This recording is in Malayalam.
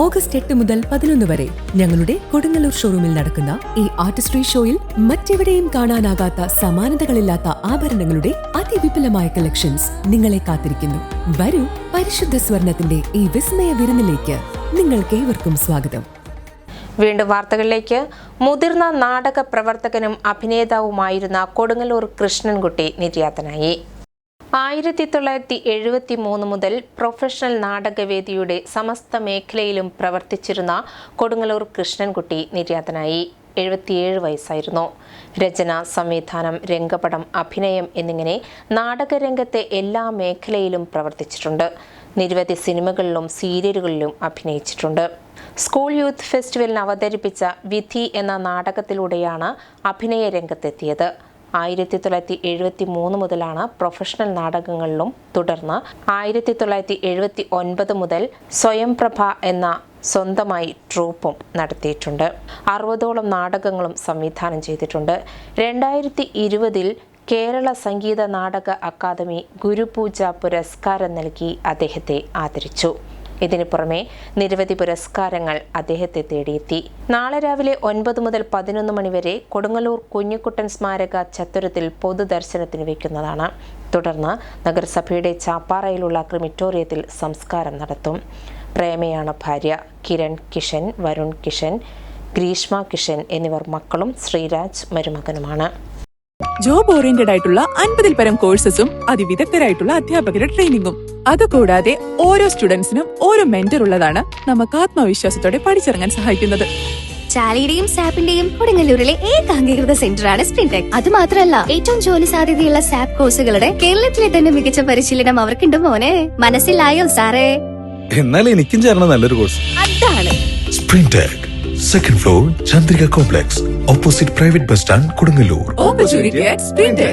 ഓഗസ്റ്റ് എട്ട് മുതൽ പതിനൊന്ന് വരെ ഞങ്ങളുടെ കൊടുങ്ങല്ലൂർ ഷോറൂമിൽ നടക്കുന്ന ഈ ആർട്ടിസ്ട്രി ഷോയിൽ മറ്റെവിടെയും കാണാനാകാത്ത സമാനതകളില്ലാത്ത ആഭരണങ്ങളുടെ അതിവിപുലമായ കളക്ഷൻസ് നിങ്ങളെ കാത്തിരിക്കുന്നു. വരൂ പരിശുദ്ധ സ്വർണത്തിന്റെ ഈ വിസ്മയ വിരുന്നിലേക്ക് നിങ്ങൾക്ക് ഏവർക്കും സ്വാഗതം. വീണ്ടും വാർത്തകളിലേക്ക്. മുതിർന്ന നാടക പ്രവർത്തകനും അഭിനേതാവുമായിരുന്ന കൊടുങ്ങല്ലൂർ കൃഷ്ണൻകുട്ടി നിര്യാതനായി. ആയിരത്തി തൊള്ളായിരത്തി എഴുപത്തി മൂന്ന് മുതൽ പ്രൊഫഷണൽ നാടകവേദിയുടെ സമസ്ത മേഖലയിലും പ്രവർത്തിച്ചിരുന്ന കൊടുങ്ങല്ലൂർ കൃഷ്ണൻകുട്ടി നിര്യാതനായി. എഴുപത്തിയേഴ് വയസ്സായിരുന്നു. രചന സംവിധാനം രംഗപടം അഭിനയം എന്നിങ്ങനെ നാടകരംഗത്തെ എല്ലാ മേഖലയിലും പ്രവർത്തിച്ചിട്ടുണ്ട്. നിരവധി സിനിമകളിലും സീരിയലുകളിലും അഭിനയിച്ചിട്ടുണ്ട്. സ്കൂൾ യൂത്ത് ഫെസ്റ്റിവലിന് അവതരിപ്പിച്ച വിധി എന്ന നാടകത്തിലൂടെയാണ് അഭിനയ രംഗത്തെത്തിയത് ആയിരത്തി തൊള്ളായിരത്തി എഴുപത്തി മൂന്ന് മുതലാണ് പ്രൊഫഷണൽ നാടകങ്ങളിലും തുടർന്ന് ആയിരത്തി തൊള്ളായിരത്തി എഴുപത്തി ഒൻപത് മുതൽ സ്വയംപ്രഭ എന്ന സ്വന്തമായി ട്രൂപ്പും നടത്തിയിട്ടുണ്ട്. അറുപതോളം നാടകങ്ങളും സംവിധാനം ചെയ്തിട്ടുണ്ട്. രണ്ടായിരത്തി ഇരുപതിൽ കേരള സംഗീത നാടക അക്കാദമി ഗുരുപൂജ പുരസ്കാരം നൽകി അദ്ദേഹത്തെ ആദരിച്ചു. ഇതിനു പുറമെ നിരവധി പുരസ്കാരങ്ങൾ അദ്ദേഹത്തെ തേടിയെത്തി. നാളെ രാവിലെ ഒൻപത് മുതൽ പതിനൊന്ന് മണിവരെ കൊടുങ്ങല്ലൂർ കുഞ്ഞിക്കുട്ടൻ സ്മാരക ചത്തുരത്തിൽ പൊതുദർശനത്തിന് വയ്ക്കുന്നതാണ് തുടർന്ന് നഗരസഭയുടെ ചാപ്പാറയിലുള്ള ക്രിമിറ്റോറിയത്തിൽ സംസ്കാരം നടത്തും. പ്രേമയാണ് ഭാര്യ കിരൺ കിഷൻ വരുൺ കിഷൻ ഗ്രീഷ്മ കിഷൻ എന്നിവർ മക്കളും ശ്രീരാജ് മരുമകനുമാണ്. ജോബ് ഓറിയന്റഡ് ആയിട്ടുള്ള അൻപതിൽ പരം കോഴ്സസും അതിവിദഗ്ധരായിട്ടുള്ള അധ്യാപകരുടെ ട്രെയിനിങ്ങും അതുകൂടാതെ ഓരോ സ്റ്റുഡൻസിനും ഓരോ മെന്റർ ഉള്ളതാണ് നമുക്ക് ആത്മവിശ്വാസത്തോടെ പഠിച്ചിറങ്ങാൻ സഹായിക്കുന്നത്. ചാലിയുടെയും സാപ്പിന്റെയും കൊടുങ്ങല്ലൂരിലെ ഏക അംഗീകൃത സെന്ററാണ് സ്പ്രിൻടെക്. അത് മാത്രമല്ല ഏറ്റവും ജോലി സാധ്യതയുള്ള സാപ്പ് കോഴ്സുകളുടെ കേരളത്തിലെ തന്നെ മികച്ച പരിശീലനം അവർക്കുണ്ട് മോനെ. മനസ്സിലായോ സാറേ? എന്നാൽ എനിക്കും ചേർന്ന നല്ലൊരു കോഴ്സ്. അതാണ്. Spring second floor Chandrika complex opposite private bus stand stand,